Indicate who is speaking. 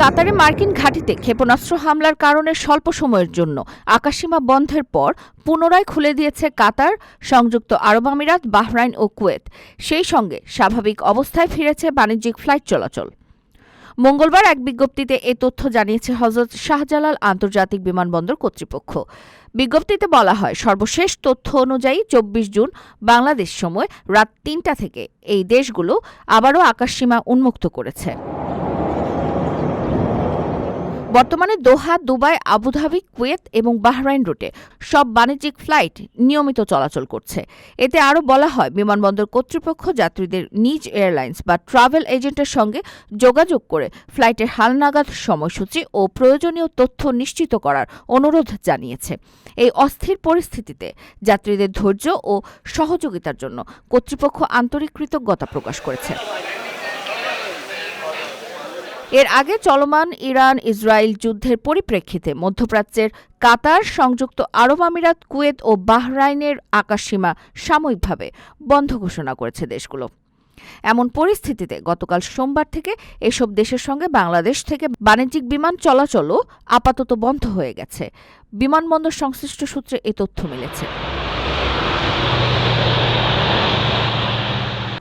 Speaker 1: কাতারে মার্কিন ঘাঁটিতে ক্ষেপণাস্ত্র হামলার কারণে স্বল্প সময়ের জন্য আকাশসীমা বন্ধের পর পুনরায় খুলে দিয়েছে কাতার, সংযুক্ত আরব আমিরাত, বাহরাইন ও কুয়েত। সেই সঙ্গে স্বাভাবিক অবস্থায় ফিরেছে বাণিজ্যিক ফ্লাইট চলাচল। মঙ্গলবার এক বিজ্ঞপ্তিতে এ তথ্য জানিয়েছে হজরত শাহজালাল আন্তর্জাতিক বিমানবন্দর কর্তৃপক্ষ। বিজ্ঞপ্তিতে বলা হয়, সর্বশেষ তথ্য অনুযায়ী চব্বিশ জুন বাংলাদেশ সময় রাত তিনটা থেকে এই দেশগুলো আবারও আকাশসীমা উন্মুক্ত করেছে। বর্তমানে Doha, Dubai, Abu Dhabi, Kuwait এবং বাহরাইন রুটে সব বাণিজ্যিক ফ্লাইট নিয়মিত চলাচল করছে। এতে আরও বলা হয়, বিমানবন্দর কর্তৃপক্ষ যাত্রীদের নিজ এয়ারলাইন্স বা ট্রাভেল এজেন্টের সঙ্গে যোগাযোগ করে ফ্লাইটের হালনাগাদ সময়সূচি ও প্রয়োজনীয় তথ্য নিশ্চিত করার অনুরোধ জানিয়েছে। এই অস্থির পরিস্থিতিতে যাত্রীদের ধৈর্য ও সহযোগিতার জন্য কর্তৃপক্ষ আন্তরিক কৃতজ্ঞতা প্রকাশ করেছে। এর আগে চলমান ইরান ইসরায়েল যুদ্ধের পরিপ্রেক্ষিতে মধ্যপ্রাচ্যের কাতার সংযুক্ত আরব আমিরাত, কুয়েত ও বাহরাইনের আকাশসীমা সাময়িকভাবে বন্ধ ঘোষণা করেছে দেশগুলো। এমন পরিস্থিতিতে গতকাল সোমবার থেকে এসব দেশের সঙ্গে বাংলাদেশ থেকে বাণিজ্যিক বিমান চলাচলও আপাতত বন্ধ হয়ে গেছে। বিমানবন্দর সংশ্লিষ্ট সূত্রে এ তথ্য মিলেছে।